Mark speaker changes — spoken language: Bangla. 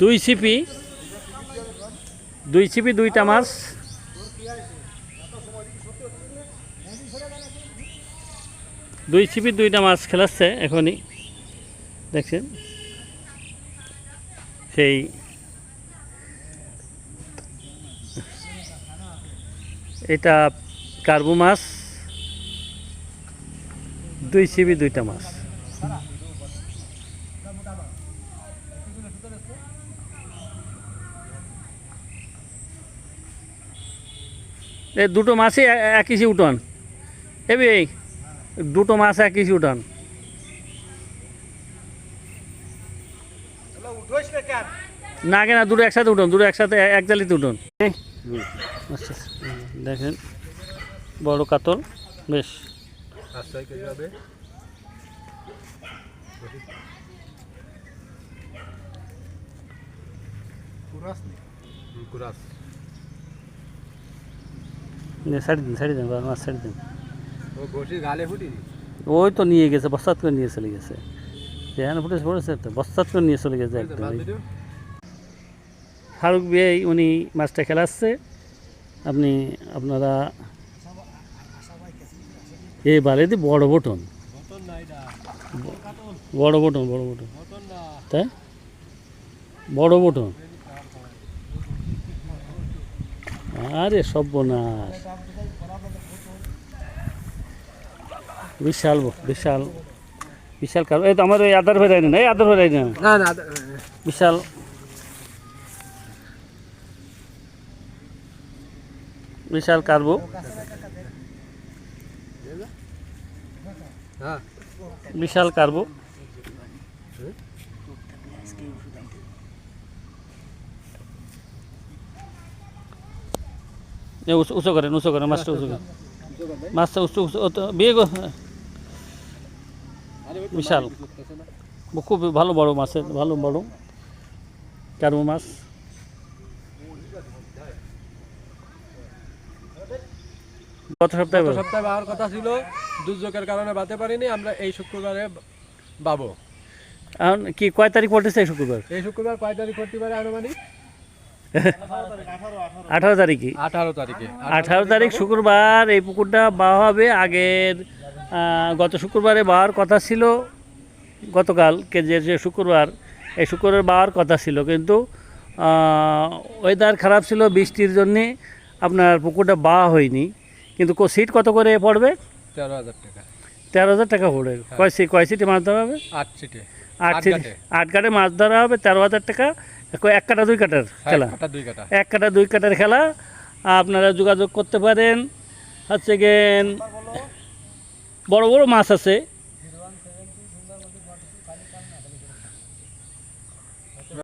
Speaker 1: দুই সিপি দুই সিপি, দুইটা মাছ। দুই সিপি, দুইটা মাছ খেলাচ্ছে এখনই। দেখছেন? সেই এটা কার্বু মাছ, দুই সিবি দুইটা মাছ। এ দুটো মাছই এ- এক কেজি উঠান। এবি দুটো মাছ এক কেজি উঠান। না কেন দুটো একসাথে উঠুন দুটো একসাথে এক জালিতে উঠুন। আচ্ছা দেখেন বড় কাতল বেশ।
Speaker 2: কুরাস কুরাস
Speaker 1: নে, ছাড়ি দিন ছাড়ি দিন মাছ ছাড়ি দিন। ওই তো নিয়ে গেছে বস্তাত করে নিয়ে চলে গেছে। যেখানে ফুটেছে পড়েছে তো বস্তাত করে নিয়ে চলে গেছে একদম ফারুক বিয়ে উনি মাছটা খেলাচ্ছে। আপনি আপনারা এই বালেদি বড় বটন। বড় বটন বড় বটন। তাই বড় বটন। আরে সর্বনাশ। বিশাল বিশাল। বিশাল কারণ এই তো আমার ওই আদার ভেরাই না এই আদার ভেরাই না
Speaker 2: না না
Speaker 1: বিশাল। বিশাল কার্বো
Speaker 2: হ্যাঁ।
Speaker 1: বিশাল কার্বো উঁচু করেন উঁচু করেন মাছটা উঁচু করেন। মাছটা উঁচু উঁচু বিয়ে হ্যাঁ, বিশাল। খুব ভালো বড় মাছের ভালো বড়। কার্বো মাছ। গত সপ্তাহে
Speaker 2: গত সপ্তাহে বাবার কথা ছিল দুর্যোগের কারণে বাতে পারিনি আমরা এই শুক্রবারে বাবো।
Speaker 1: এখন কি কয় তারিখ পড়তেছে এই শুক্রবার?
Speaker 2: এই শুক্রবার কয় তারিখ করতে পারে আনুমানিক?
Speaker 1: আঠারো তারিখে?
Speaker 2: আঠারো তারিখে।
Speaker 1: আঠারো তারিখ শুক্রবার এই পুকুরটা বাওয়া হবে। আগের গত শুক্রবারে বাওয়ার কথা ছিল। গতকাল কে যে যে শুক্রবার এই শুক্রবার বাওয়ার কথা ছিল। কিন্তু ওয়েদার খারাপ ছিল বৃষ্টির জন্যে। আপনার পুকুরটা বাওয়া হয়নি। কিন্তু কো- সিট কত করে পড়বে?
Speaker 2: তেরো হাজার টাকা।
Speaker 1: তেরো হাজার টাকা পড়বে কয় সিট কয় সিটি মাছ ধরা হবে?
Speaker 2: আট সিটে।
Speaker 1: আট সিটি। আট কাটে মাছ ধরা হবে তেরো হাজার টাকা। এক কাটা দুই কাটার খেলা?
Speaker 2: কাটা দুই কাটা
Speaker 1: এক কাটা দুই কাটার খেলা। আপনারা যোগাযোগ করতে পারেন। হচ্ছে গিয়ে বড় বড় মাছ আছে।